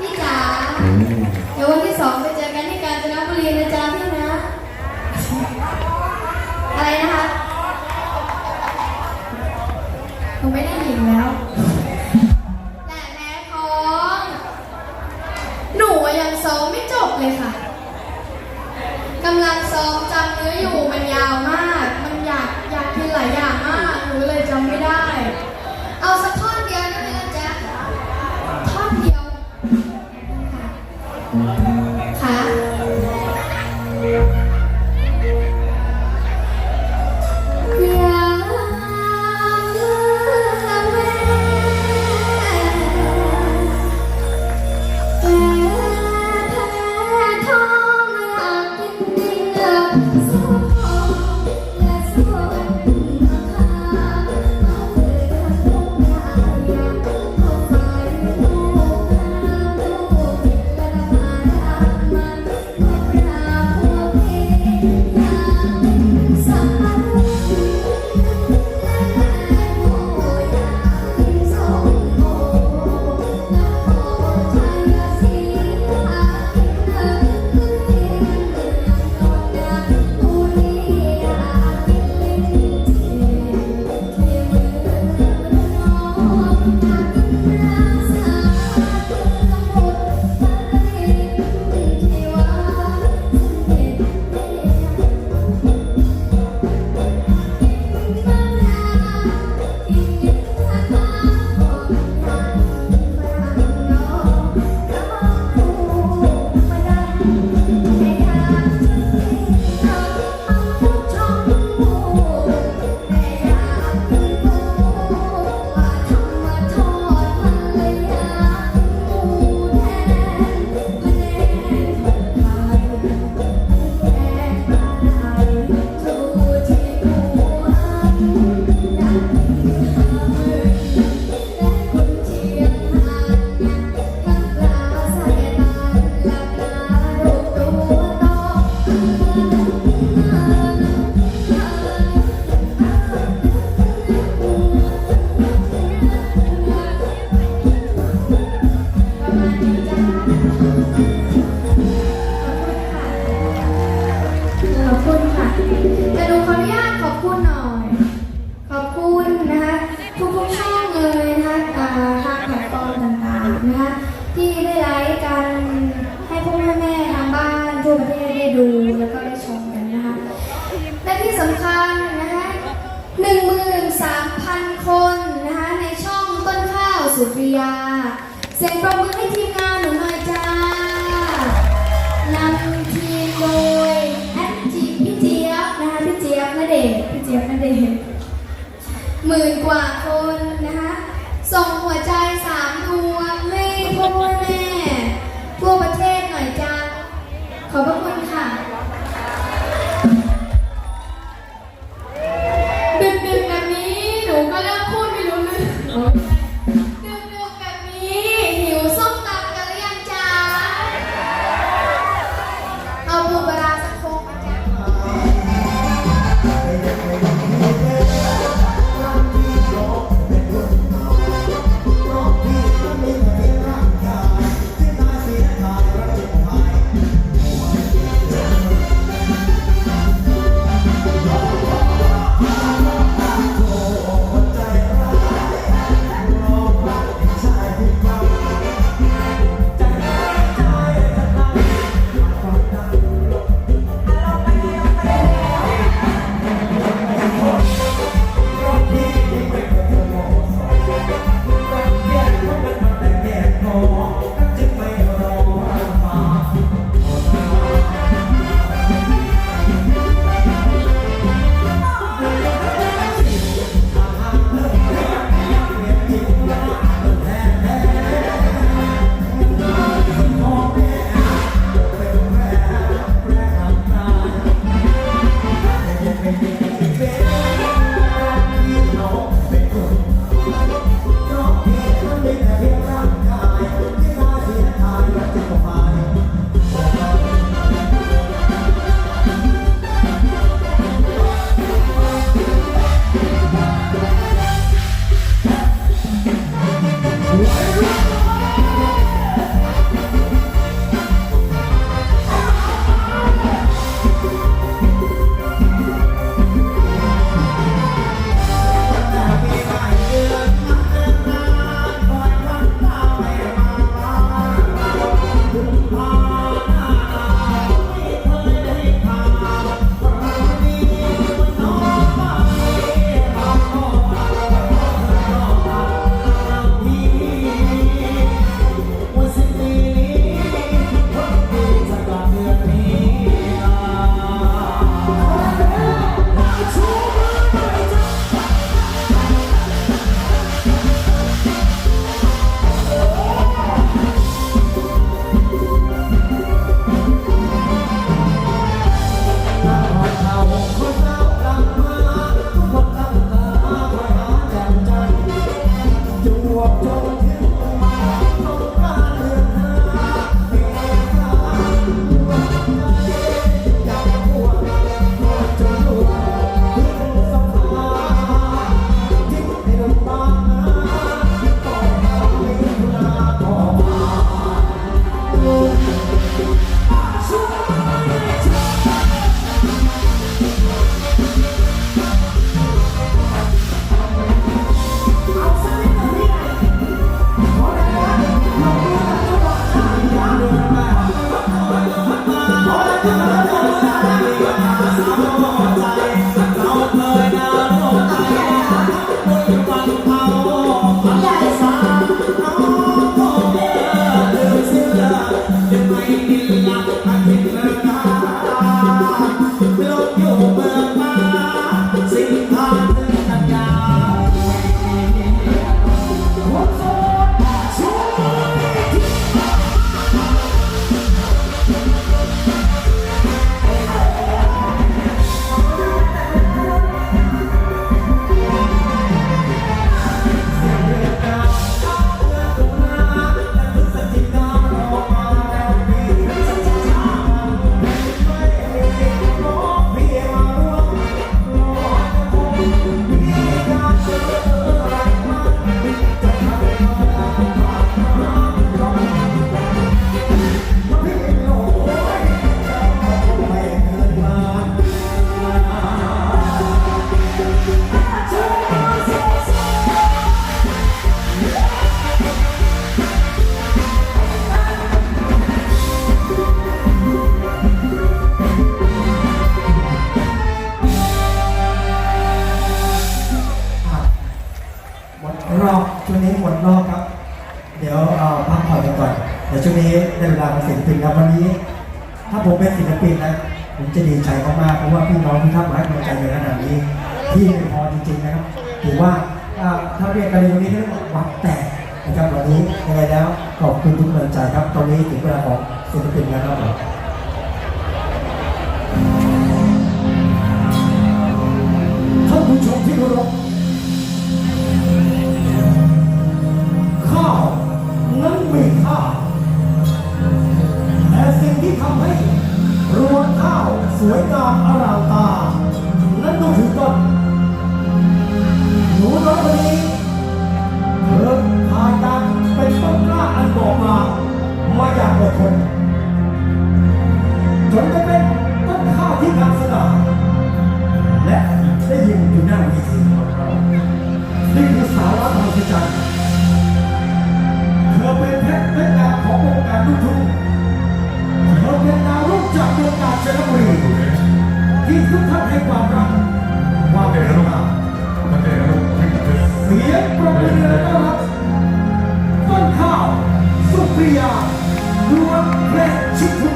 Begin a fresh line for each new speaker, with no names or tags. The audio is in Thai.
พี่จ๋าเดี๋ยววันที่สองไปเจอกันที่การจนบุรีนะจ๊ะพี่นะ อะไรนะคะหนูไม่ได้ยินแล้ว นะคะที่ได้ไลฟ์กันให้พวกแม่แม่ทางบ้านทั่วประเทศได้ดูแล้วก็ได้ชมกันนะคะและที่สำคัญนะคะหนึ่งหมื่นสามพันคนนะคะในช่องต้นข้าวสุริยา เสียงปรบมือให้ทีมงานหนูหน่อยจ้านำทีมโดยแอนจีพี่เจี๊ยบนะคะพี่เจี๊ยบนาเดชพี่เจี๊ยบนาเดชหมื่นก
ว่า Maria. ศิลปินครับวันนี้ ถ้าผมเป็นศิลปินนะผมจะดีใจมากๆเพราะว่าพี่น้องที่ท่านมาให้กำลังใจในขนาดนี้ที่ไม่พอจริงๆนะครับถือว่าอ่าถ้าเรียกกันในวันนี้เรียกว่าวัดแตกนะครับวันนี้ยังไงแล้วขอบคุณทุกกำลังใจครับตอนนี้ถึงเวลาของศิลปินแล้วครับ งวงการลูกทุ่งเธอเป็นดาวรุ่งจากวงการจันบุรีที่ทุกท่านให้ความรักความเมตตาเสียงประมือและต้อนรับต้นข้าวสุปริยาดวงเพชรชิดทุ